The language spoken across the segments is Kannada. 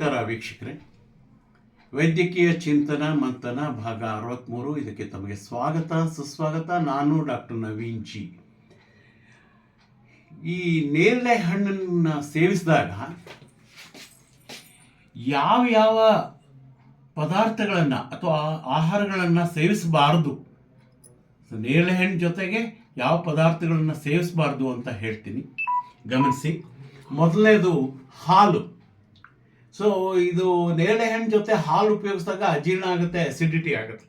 ನಮಸ್ಕಾರ ವೀಕ್ಷಕರೇ. ವೈದ್ಯಕೀಯ ಚಿಂತನ ಮಂಥನ ಭಾಗ ಅರವತ್ತ್ಮೂರು ಇದಕ್ಕೆ ತಮಗೆ ಸ್ವಾಗತ. ಸುಸ್ವಾಗತ. ನಾನು ಡಾಕ್ಟರ್ ನವೀನ್ ಜಿ. ಈ ನೇರಳೆ ಹಣ್ಣನ್ನು ಸೇವಿಸಿದಾಗ ಯಾವ ಯಾವ ಪದಾರ್ಥಗಳನ್ನು ಅಥವಾ ಆಹಾರಗಳನ್ನು ಸೇವಿಸಬಾರದು? ನೇರಳೆ ಹಣ್ಣು ಜೊತೆಗೆ ಯಾವ ಪದಾರ್ಥಗಳನ್ನು ಸೇವಿಸಬಾರ್ದು ಅಂತ ಹೇಳ್ತೀನಿ. ಗಮನಿಸಿ. ಮೊದಲನೇದು ಹಾಲು. ಸೊ ಇದು ನೇರಳೆ ಹಣ್ಣು ಜೊತೆ ಹಾಲು ಉಪಯೋಗಿಸಿದಾಗ ಅಜೀರ್ಣ ಆಗುತ್ತೆ ಅಸಿಡಿಟಿ ಆಗುತ್ತೆ.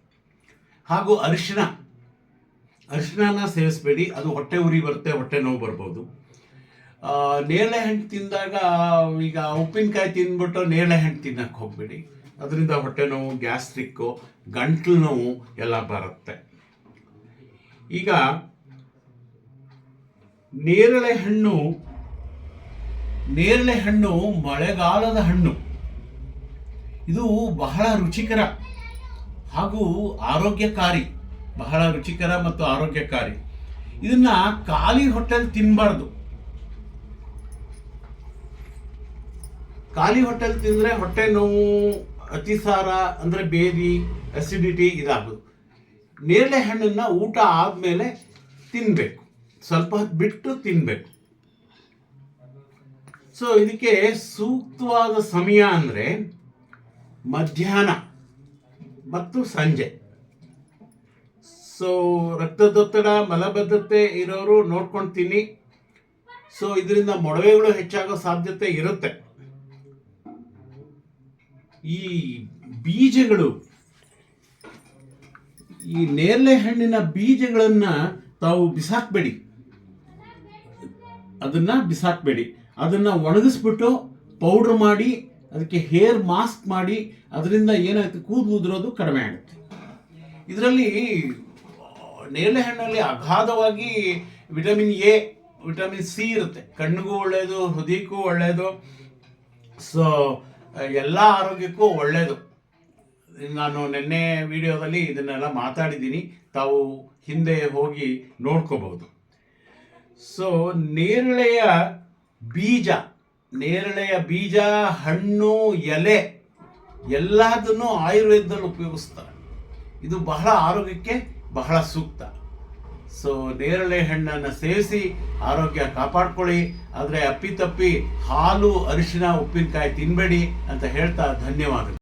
ಹಾಗೂ ಅರಿಶಿಣ. ಅರಿಶಿಣನ ಸೇವಿಸಬೇಡಿ, ಅದು ಹೊಟ್ಟೆ ಉರಿ ಬರುತ್ತೆ, ಹೊಟ್ಟೆ ನೋವು ಬರ್ಬೋದು. ನೇರಳೆ ಹಣ್ಣು ತಿಂದಾಗ, ಈಗ ಉಪ್ಪಿನಕಾಯಿ ತಿಂದ್ಬಿಟ್ಟು ನೇರಳೆ ಹಣ್ಣು ತಿನ್ನಕ್ಕೆ ಹೋಗಬೇಡಿ. ಅದರಿಂದ ಹೊಟ್ಟೆ ನೋವು ಗ್ಯಾಸ್ಟ್ರಿಕ್ಕು ಗಂಟ್ಲು ನೋವು ಎಲ್ಲ ಬರುತ್ತೆ. ಈಗ, ನೇರಳೆ ಹಣ್ಣು ನೇರಳೆ ಹಣ್ಣು ಮಳೆಗಾಲದ ಹಣ್ಣು. ಇದು ಬಹಳ ರುಚಿಕರ ಹಾಗೂ ಆರೋಗ್ಯಕಾರಿ, ಬಹಳ ರುಚಿಕರ ಮತ್ತು ಆರೋಗ್ಯಕಾರಿ. ಇದನ್ನ ಖಾಲಿ ಹೊಟ್ಟೆಲ್ ತಿನ್ನಬಾರ್ದು ಖಾಲಿ ಹೊಟ್ಟೆಲ್ ತಿಂದರೆ ಹೊಟ್ಟೆ ನೋವು ಅತಿಸಾರ ಅಂದರೆ ಬೇದಿ ಅಸಿಡಿಟಿ ಇದಾಗೋದು ನೇರಳೆ ಹಣ್ಣನ್ನು ಊಟ ಆದಮೇಲೆ ತಿನ್ನಬೇಕು ಸ್ವಲ್ಪ ಹೊತ್ತು ಬಿಟ್ಟು ತಿನ್ನಬೇಕು ಸೊ ಇದಕ್ಕೆ ಸೂಕ್ತವಾದ ಸಮಯ ಅಂದರೆ ಮಧ್ಯಾಹ್ನ, ಮತ್ತು ಸಂಜೆ. ಸೊ ರಕ್ತದೊತ್ತಡ, ಮಲಬದ್ಧತೆ ಇರೋರು ನೋಡ್ಕೊಂಡು ತಿನ್ನಿ ಸೊ ಇದರಿಂದ ಮೊಡವೆಗಳು ಹೆಚ್ಚಾಗೋ ಸಾಧ್ಯತೆ ಇರುತ್ತೆ. ಈ ಬೀಜಗಳು, ಈ ನೇರಳೆ ಹಣ್ಣಿನ ಬೀಜಗಳನ್ನು ತಾವು ಬಿಸಾಕ್ಬೇಡಿ. ಅದನ್ನ ಬಿಸಾಕ್ಬೇಡಿ. ಅದನ್ನ ಒಣಗಿಸ್ಬಿಟ್ಟು ಪೌಡ್ರ್ ಮಾಡಿ, ಅದಕ್ಕೆ ಹೇರ್ ಮಾಸ್ಕ್ ಮಾಡಿ, ಅದರಿಂದ ಏನಾಗುತ್ತೆ ಕೂದಲು ಉದುರೋದು ಕಡಿಮೆ ಆಗುತ್ತೆ. ಇದರಲ್ಲಿ ನೇರಳೆ ಹಣ್ಣಲ್ಲಿ ಅಗಾಧವಾಗಿ ವಿಟಮಿನ್ ಎ ವಿಟಮಿನ್ ಸಿ ಇರುತ್ತೆ. ಕಣ್ಣಿಗೂ ಒಳ್ಳೆಯದು ಹೃದಯಕ್ಕೂ ಒಳ್ಳೆಯದು ಸೊ ಎಲ್ಲ ಆರೋಗ್ಯಕ್ಕೂ ಒಳ್ಳೆಯದು ನಾನು ನಿನ್ನೆ ವಿಡಿಯೋದಲ್ಲಿ ಇದನ್ನೆಲ್ಲ ಮಾತಾಡಿದ್ದೀನಿ. ತಾವು ಹಿಂದೆ ಹೋಗಿ ನೋಡ್ಕೋಬಹುದು. ಸೊ ನೇರಳೆಯ ಬೀಜ, ನೇರಳೆಯ ಬೀಜ, ಹಣ್ಣು, ಎಲೆ, ಎಲ್ಲದನ್ನು ಆಯುರ್ವೇದದಲ್ಲಿ ಉಪಯೋಗಿಸ್ತಾರೆ. ಇದು ಬಹಳ ಆರೋಗ್ಯಕ್ಕೆ ಬಹಳ ಸೂಕ್ತ. ಸೊ ನೇರಳೆ ಹಣ್ಣನ್ನು ಸೇವಿಸಿ, ಆರೋಗ್ಯ ಕಾಪಾಡ್ಕೊಳ್ಳಿ. ಆದರೆ ಅಪ್ಪಿತಪ್ಪಿ ಹಾಲು, ಅರಿಶಿನ, ಉಪ್ಪಿನಕಾಯಿ ತಿನ್ನಬೇಡಿ ಅಂತ ಹೇಳ್ತಾ ಧನ್ಯವಾದಗಳು.